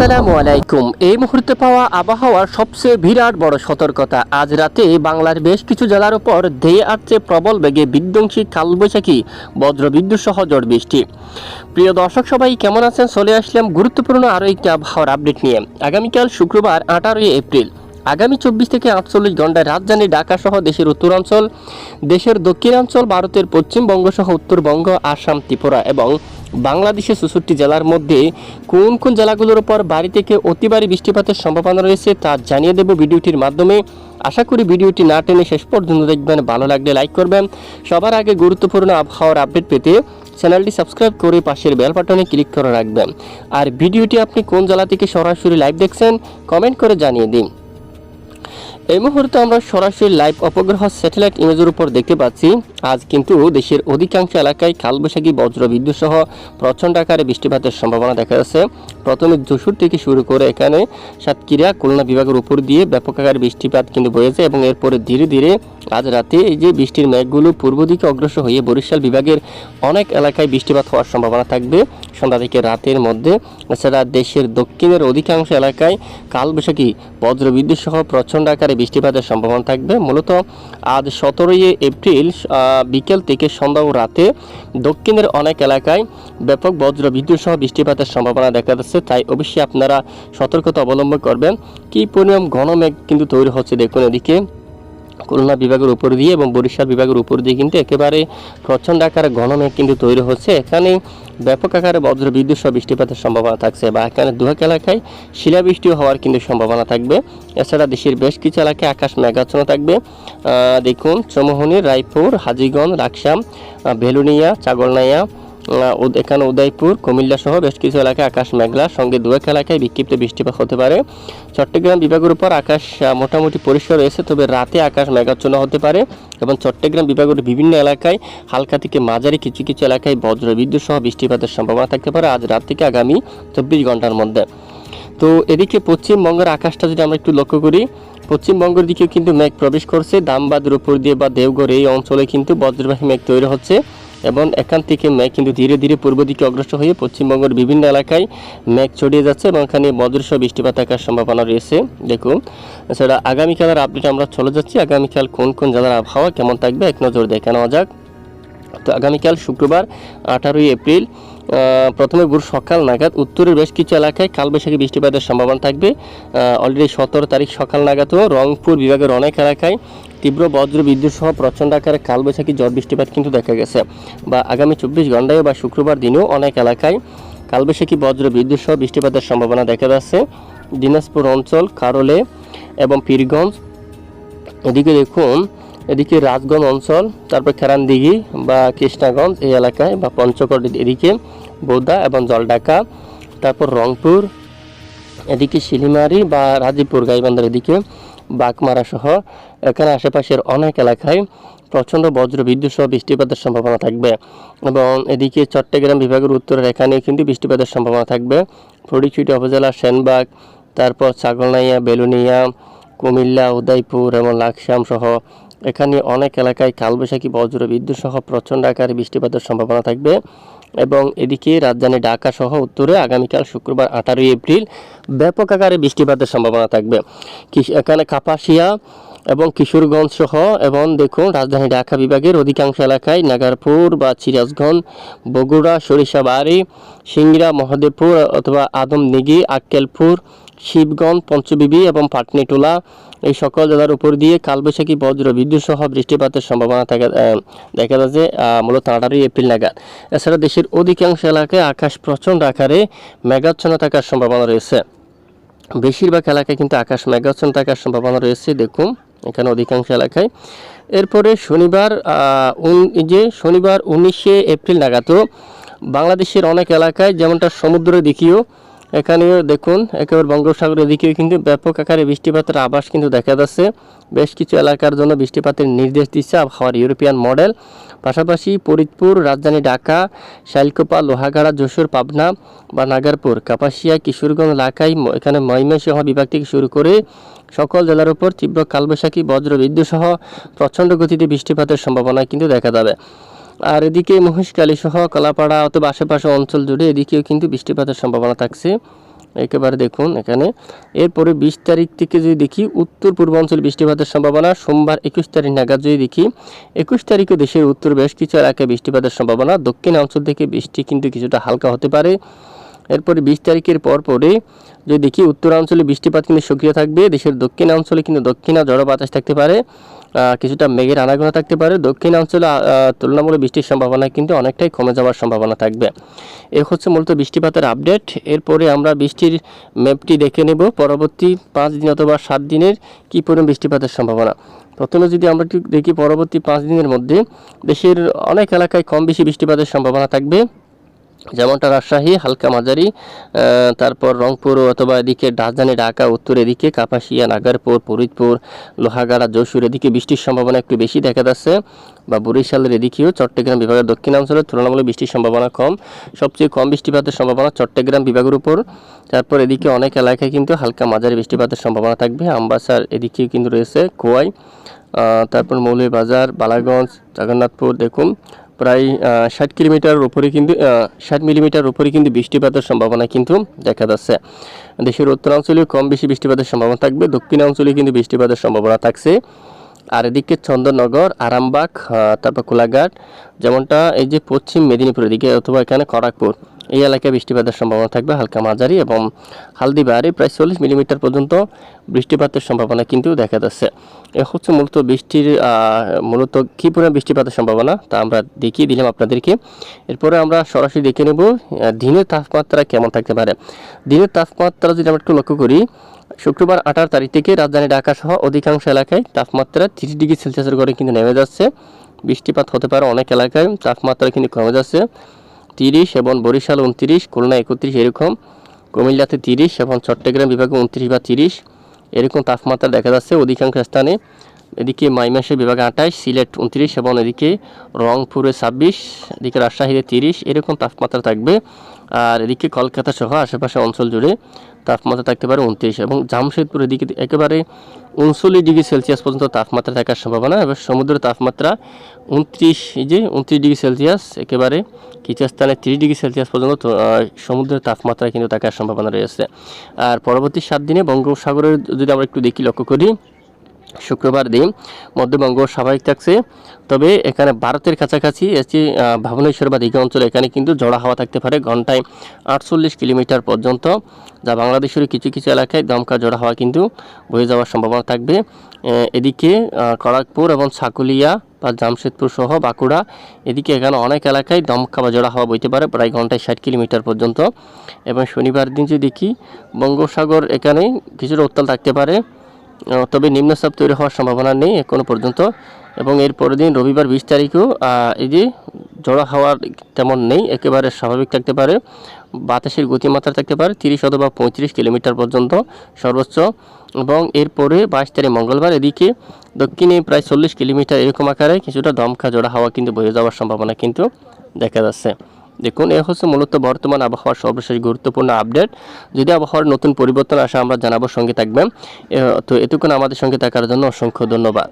আসসালামু আলাইকুম এই মুহূর্তে পাওয়া আবহাওয়ার সবচেয়ে বিরাট বড় সতর্কতা। আজ রাতে বাংলার বেশ কিছু জেলার উপর ধেয়ে আসছে প্রবল বেগে বিধ্বংসী কালবৈশাখী বজ্রবিদ্যুৎ সহ ঝড় বৃষ্টি। প্রিয় দর্শক, সবাই কেমন আছেন? চলে আসলাম গুরুত্বপূর্ণ আরও একটি আবহাওয়ার আপডেট নিয়ে। আগামীকাল শুক্রবার, আঠারোই এপ্রিল। আগামী চব্বিশ থেকে আটচল্লিশ ঘন্টায় রাজধানী ঢাকা সহ দেশের উত্তরাঞ্চল, দেশের দক্ষিণাঞ্চল, ভারতের পশ্চিমবঙ্গ সহ উত্তরবঙ্গ, আসাম, ত্রিপুরা এবং বাংলাদেশের চৌষট্টি জেলার মধ্যে কোন কোন জেলাগুলোর উপর বাড়ি থেকে অতি বৃষ্টিপাতের সম্ভাবনা রয়েছে তা জানিয়ে দেব ভিডিওটির মাধ্যমে। আশা করি ভিডিওটি না টেনে শেষ পর্যন্ত দেখবেন, ভালো লাগলে লাইক করবেন। সবার আগে গুরুত্বপূর্ণ আবহাওয়ার আপডেট পেতে চ্যানেলটি সাবস্ক্রাইব করে পাশের বেল বাটনে ক্লিক করে রাখবেন। আর ভিডিওটি আপনি কোন জেলা থেকে সরাসরি লাইভ দেখছেন, কমেন্ট করে জানিয়ে দিন। এই মুহূর্তে আমরা সরাসরি লাইভ অপগ্রহ স্যাটেলাইট ইমেজের উপর দেখতে পাচ্ছি। আজ কিন্তু দেশের অধিকাংশ এলাকায় কালবৈশাখী বজ্র বিদ্যুৎ সহ প্রচণ্ড আকারে বৃষ্টিপাতের সম্ভাবনা দেখা যাচ্ছে। প্রথমে যশোর থেকে শুরু করে এখানে সাতক্ষীরা, খুলনা বিভাগের উপর দিয়ে ব্যাপক আকারে বৃষ্টিপাত কিন্তু বয়েছে এবং এরপরে ধীরে ধীরে আজ রাতে এই যে বৃষ্টির মেঘগুলো পূর্ব দিকে অগ্রসর হয়ে বরিশাল বিভাগের অনেক এলাকায় বৃষ্টিপাত হওয়ার সম্ভাবনা থাকবে। সন্ধ্যা থেকে রাতের মধ্যে এছাড়া দেশের দক্ষিণের অধিকাংশ এলাকায় কালবৈশাখী বজ্রবিদ্যুৎ সহ প্রচণ্ড আকারে বৃষ্টিপাতের সম্ভাবনা থাকবে। মূলত আজ সতেরোই এপ্রিল বিকেল থেকে সন্ধ্যা ও রাতে দক্ষিণের অনেক এলাকায় ব্যাপক বজ্র বিদ্যুৎ সহ বৃষ্টিপাতের সম্ভাবনা দেখা যাচ্ছে। তাই অবশ্যই আপনারা সতর্কতা অবলম্বন করবেন। কি পরিমাণ ঘন মেঘ কিন্তু তৈরি হচ্ছে দেখুন এদিকে। খুলনা বিভাগের উপর দিয়ে এবং বরিশাল বিভাগের উপর দিয়ে কিন্তু একেবারে প্রচণ্ড আকারে ঘন মেঘ কিন্তু তৈরি হচ্ছে। এখানে ব্যাপক আকারে বজ্র বিদ্যুৎ সহ বৃষ্টিপাতের সম্ভাবনা থাকছে বা এখানে দুহাক এলাকায় শিলাবৃষ্টিও হওয়ার কিন্তু সম্ভাবনা থাকবে। এছাড়া দেশের বেশ কিছু এলাকায় আকাশ মেঘাচ্ছন্ন থাকবে। দেখুন চমোহনী রায়পুর হাজিগঞ্জ লাকসাম আহ, ভেলুনিয়া চাগলনাইয়া এখানে উদয়পুর, কুমিল্লা সহ বেশ কিছু এলাকায় আকাশ মেঘলা। সঙ্গে দুয়েক এলাকায় বিক্ষিপ্ত বৃষ্টিপাত হতে পারে। চট্টগ্রাম বিভাগের উপর আকাশ মোটামুটি পরিষ্কার রয়েছে, তবে রাতে আকাশ মেঘাচ্ছন্ন হতে পারে এবং চট্টগ্রাম বিভাগের বিভিন্ন এলাকায় হালকা থেকে মাঝারি কিছু কিছু এলাকায় বজ্র বিদ্যুৎ সহ বৃষ্টিপাতের সম্ভাবনা থাকতে পারে আজ রাত থেকে আগামী চব্বিশ ঘণ্টার মধ্যে। তো এদিকে পশ্চিমবঙ্গের আকাশটা যদি আমরা একটু লক্ষ্য করি, পশ্চিমবঙ্গের দিকেও কিন্তু মেঘ প্রবেশ করছে। দামবাদের উপর দিয়ে বা দেওঘর এই অঞ্চলে কিন্তু বজ্রবাহী মেঘ তৈরি হচ্ছে। এবং এখান থেকে মেঘ কিন্তু ধীরে ধীরে পূর্ব দিকে অগ্রসর হয়ে পশ্চিমবঙ্গের বিভিন্ন এলাকায় মেঘ ছড়িয়ে যাচ্ছে এবং এখানে বজ্রসহ বৃষ্টিপাত থাকার সম্ভাবনা রয়েছে। দেখুন, এছাড়া আগামীকালের আপডেট আমরা চলে যাচ্ছি। আগামীকাল কোন কোন জেলার আবহাওয়া কেমন থাকবে এক নজর দেখে নেওয়া যাক। তো আগামীকাল শুক্রবার, আঠারোই এপ্রিল প্রথমে ভোর সকাল নাগাদ উত্তরের বেশ কিছু এলাকায় কালবৈশাখী বৃষ্টিপাতের সম্ভাবনা থাকবে। অলরেডি সতেরো তারিখ সকাল নাগাদও রংপুর বিভাগের অনেক এলাকায় তীব্র বজ্র বিদ্যুৎ সহ প্রচণ্ড আকারে কালবৈশাখী ঝড় বৃষ্টিপাত কিন্তু দেখা গেছে। বা আগামী চব্বিশ ঘন্টায় বা শুক্রবার দিনেও অনেক এলাকায় কালবৈশাখী বজ্র বিদ্যুৎ সহ বৃষ্টিপাতের সম্ভাবনা দেখা যাচ্ছে। দিনাজপুর অঞ্চল, কারলে এবং পীরগঞ্জ। এদিকে দেখুন, এদিকে রাজগঞ্জ অঞ্চল, তারপর খেরানদিঘি বা কৃষ্ণাগঞ্জ এই এলাকায় বা পঞ্চকট এদিকে বোদা এবং জলডাকা তারপর রংপুর, এদিকে শিলিমারি বা রাজীবপুর গাইবান্ধার এদিকে বাগমারা সহ এখানে আশেপাশের অনেক এলাকায় প্রচণ্ড বজ্র, বিদ্যুৎ সহ বৃষ্টিপাতের সম্ভাবনা থাকবে। এবং এদিকে চট্টগ্রাম বিভাগের উত্তরের এখানে কিন্তু বৃষ্টিপাতের সম্ভাবনা থাকবে। ফটিকছুটি উপজেলা, সেনবাগ, তারপর ছাগলনাইয়া, বেলুনিয়া, কুমিল্লা, উদয়পুর এবং লাকসাম সহ এখানে অনেক এলাকায় কালবৈশাখী বজ্র, বিদ্যুৎ সহ প্রচণ্ড আকারে বৃষ্টিপাতের সম্ভাবনা থাকবে। এবং এদিকে রাজধানী ঢাকা সহ উত্তরে আগামীকাল শুক্রবার আঠারোই এপ্রিল ব্যাপক আকারে বৃষ্টিপাতের সম্ভাবনা থাকবে। এখানে কাপাসিয়া এবং কিশোরগঞ্জ সহ এবং দেখুন রাজধানী ঢাকা বিভাগের অধিকাংশ এলাকায় নাগারপুর বা সিরাজগঞ্জ, বগুড়া, সরিষাবাড়ি, সিংড়া, মহাদেবপুর অথবা আদমদিঘি আক্কেলপুর, শিবগঞ্জ, পঞ্চবিবি এবং পাটনিটোলা এই সকল জেলার উপর দিয়ে কালবৈশাখী বজ্র বিদ্যুৎ সহ বৃষ্টিপাতের সম্ভাবনা থাকা দেখা যাচ্ছে মূলত আঠারোই এপ্রিল নাগাদ। এছাড়া দেশের অধিকাংশ এলাকায় আকাশ প্রচণ্ড আকারে মেঘাচ্ছন্ন থাকার সম্ভাবনা রয়েছে। বেশিরভাগ এলাকায় কিন্তু আকাশ মেঘাচ্ছন্ন থাকার সম্ভাবনা রয়েছে, দেখুন, এখানে অধিকাংশ এলাকায়। এরপরে শনিবার যে শনিবার উনিশে এপ্রিল নাগাদও বাংলাদেশের অনেক এলাকায় যেমনটা সমুদ্রের দিকেও এখানেও দেখুন, একেবারে বঙ্গোপসাগরের দিকেও কিন্তু ব্যাপক আকারে বৃষ্টিপাতের আভাস কিন্তু দেখা যাচ্ছে। বেশ কিছু এলাকার জন্য বৃষ্টিপাতের নির্দেশ দিচ্ছে আবহাওয়ার ইউরোপিয়ান মডেল। পাশাপাশি ফরিদপুর, রাজধানী ঢাকা শাইলকোপা লোহাগাড়া, যশোর, পাবনা বা নাগারপুর, কাপাসিয়া, কিশোরগঞ্জ এলাকায় এখানে ময়মনসিংহ বিভাগ থেকে শুরু করে সকল জেলার উপর তীব্র কালবৈশাখী, বজ্রবিদ্যুৎ সহ প্রচণ্ড গতিতে বৃষ্টিপাতের সম্ভাবনা কিন্তু দেখা যাবে। আর এদিকে মহিষকালী সহ কলাপাড়া অথবা আশেপাশে অঞ্চল জুড়ে এদিকেও কিন্তু বৃষ্টিপাতের সম্ভাবনা থাকছে। একেবারে দেখুন এখানে। এরপরে বিশ তারিখ থেকে যদি দেখি, উত্তর পূর্বাঞ্চল বৃষ্টিপাতের সম্ভাবনা, সোমবার একুশ তারিখ নাগাদ যদি দেখি, একুশ তারিখে দেশের উত্তর বেশ কিছু এলাকায় বৃষ্টিপাতের সম্ভাবনা। দক্ষিণ অঞ্চল থেকে বৃষ্টি কিন্তু কিছুটা হালকা হতে পারে। এরপরে বিশ তারিখের পর পরে যদি দেখি, উত্তরাঞ্চলে বৃষ্টিপাত কিন্তু সক্রিয় থাকবে। দেশের দক্ষিণ অঞ্চলে কিন্তু দক্ষিণা জড় বাতাস থাকতে পারে। কিছুটা মেঘের আনাগোনা থাকতে পারে। দক্ষিণ অঞ্চলে তুলনামূলক বৃষ্টির সম্ভাবনা কিন্তু অনেকটাই কমে যাওয়ার সম্ভাবনা থাকবে। এ হচ্ছে মূলত বৃষ্টিপাতের আপডেট। এরপরে আমরা বৃষ্টির ম্যাপটি দেখে নেব। পরবর্তী পাঁচ দিন অথবা সাত দিনের কী পরিমাণ বৃষ্টিপাতের সম্ভাবনা। প্রথমে যদি আমরা একটু দেখি পরবর্তী পাঁচ দিনের মধ্যে, দেশের অনেক এলাকায় কম বেশি বৃষ্টিপাতের সম্ভাবনা থাকবে। যেমনটা রাজশাহী, হালকা মাঝারি তারপর রংপুর অথবা এদিকে রাজধানী ঢাকা, উত্তর এদিকে কাপাসিয়া, নাগারপুর, ফরিদপুর, লোহাগাড়া, যশোর এদিকে বৃষ্টির সম্ভাবনা একটু বেশি দেখা যাচ্ছে বা বরিশালের এদিকেও চট্টগ্রাম বিভাগের দক্ষিণাঞ্চলে তুলনামূলক বৃষ্টির সম্ভাবনা কম। সবচেয়ে কম বৃষ্টিপাতের সম্ভাবনা চট্টগ্রাম বিভাগের উপর। তারপর এদিকে অনেক এলাকায় কিন্তু হালকা মাঝারি বৃষ্টিপাতের সম্ভাবনা থাকবে। আমবাসার এদিকেও কিন্তু রয়েছে কোয়াই তারপর মৌলভীবাজার, বালাগঞ্জ, জগন্নাথপুর, দেখুন প্রায় ষাট কিলোমিটার উপরে কিন্তু ষাট মিলিমিটার উপরে কিন্তু বৃষ্টিপাতের সম্ভাবনা কিন্তু দেখা যাচ্ছে। দেশের উত্তরাঞ্চলে কম বেশি বৃষ্টিপাতের সম্ভাবনা থাকবে দক্ষিণাঞ্চলে কিন্তু বৃষ্টিপাতের সম্ভাবনা থাকছে। আর এদিকে চন্দননগর, আরামবাগ তারপর কোলাঘাট, যেমনটা এই যে পশ্চিম মেদিনীপুরের দিকে অথবা এখানে খড়গপুর এই এলাকায় বৃষ্টিপাতের সম্ভাবনা থাকবে হালকা মাঝারি এবং হালদিবাড়ি প্রায় চল্লিশ মিলিমিটার পর্যন্ত বৃষ্টিপাতের সম্ভাবনা কিন্তু দেখা যাচ্ছে। এ হচ্ছে মূলত বৃষ্টির মূলত কী পরিমাণ বৃষ্টিপাতের সম্ভাবনা তা আমরা দেখিয়ে দিলাম আপনাদেরকে। এরপরে আমরা সরাসরি দেখে নেব দিনের তাপমাত্রা কেমন থাকতে পারে। দিনের তাপমাত্রা যদি আমরা একটু লক্ষ্য করি, শুক্রবার আঠারো তারিখ থেকে রাজধানী ঢাকা সহ অধিকাংশ এলাকায় তাপমাত্রা তিরিশ ডিগ্রি সেলসিয়াসের ঘরে কিন্তু নেমে যাচ্ছে। বৃষ্টিপাত হতে পারে অনেক এলাকায়, তাপমাত্রা কিন্তু কমে যাচ্ছে। তিরিশ এবং বরিশাল উনত্রিশ খুলনা একত্রিশ এরকম, কুমিল্লাতে তিরিশ এবং চট্টগ্রাম বিভাগে উনত্রিশ বা তিরিশ এরকম তাপমাত্রা দেখা যাচ্ছে অধিকাংশ স্থানে। এদিকে মাইমাসের বিভাগে আঠাশ, সিলেট উনত্রিশ এবং এদিকে রংপুরে ছাব্বিশ, এদিকে রাজশাহীতে তিরিশ এরকম তাপমাত্রা থাকবে। আর এদিকে কলকাতা সহ আশেপাশে অঞ্চল জুড়ে তাপমাত্রা থাকতে পারে উনত্রিশ এবং জামশেদপুর এদিকে একেবারে উনচল্লিশ ডিগ্রি সেলসিয়াস পর্যন্ত তাপমাত্রা থাকার সম্ভাবনা এবং সমুদ্রের তাপমাত্রা উনত্রিশ যে উনত্রিশ ডিগ্রি সেলসিয়াস, একেবারে কিছু স্থানে তিরিশ ডিগ্রি সেলসিয়াস পর্যন্ত সমুদ্রের তাপমাত্রা কিন্তু থাকার সম্ভাবনা রয়েছে। আর পরবর্তী সাত দিনে বঙ্গোপসাগরের যদি আমরা একটু দেখি, লক্ষ্য করি শুক্রবার দিন মধ্যবঙ্গ স্বাভাবিক থাকছে। তবে এখানে ভারতের কাছাকাছি এসে ভাবনেশ্বর বা দীঘা অঞ্চলে। এখানে কিন্তু জড়া হাওয়া থাকতে পারে ঘন্টায় আটচল্লিশ কিলোমিটার পর্যন্ত, যা বাংলাদেশের কিছু কিছু এলাকায় দমকা জড়া হাওয়া কিন্তু বয়ে যাওয়ার সম্ভাবনা থাকবে। এদিকে খড়গপুর এবং ছাকুলিয়া বা জামশেদপুর সহ বাঁকুড়া, এদিকে এখানে অনেক এলাকায় দমকা বা জড়া হাওয়া বইতে পারে, প্রায় ঘন্টায় ষাট কিলোমিটার পর্যন্ত। এবং শনিবার দিন যদি দেখি, বঙ্গোপসাগর এখানে কিছুটা উত্তাল থাকতে পারে। তবে নিম্নচাপ তৈরি হওয়ার সম্ভাবনা নেই এখনও পর্যন্ত। এবং এর পরের দিন রবিবার বিশ তারিখেও এই যে জড়ো হওয়ার তেমন নেই, একেবারে স্বাভাবিক থাকতে পারে। বাতাসের গতিমাত্রা থাকতে পারে তিরিশ অথবা পঁয়ত্রিশ কিলোমিটার পর্যন্ত সর্বোচ্চ। এবং এরপরে বাইশ তারিখ মঙ্গলবার, এদিকে দক্ষিণে প্রায় চল্লিশ কিলোমিটার এরকম আকারে কিছুটা দমকা জোড়া হাওয়া কিন্তু বয়ে যাওয়ার সম্ভাবনা কিন্তু দেখা যাচ্ছে। দেখুন, এ হচ্ছে মূলত বর্তমান আবহাওয়ার সর্বশেষ গুরুত্বপূর্ণ আপডেট। যদি আবহাওয়ার নতুন পরিবর্তন আসে, আমরা জানাব সঙ্গে থাকবেন। তো এতক্ষণ আমাদের সঙ্গে থাকার জন্য অসংখ্য ধন্যবাদ।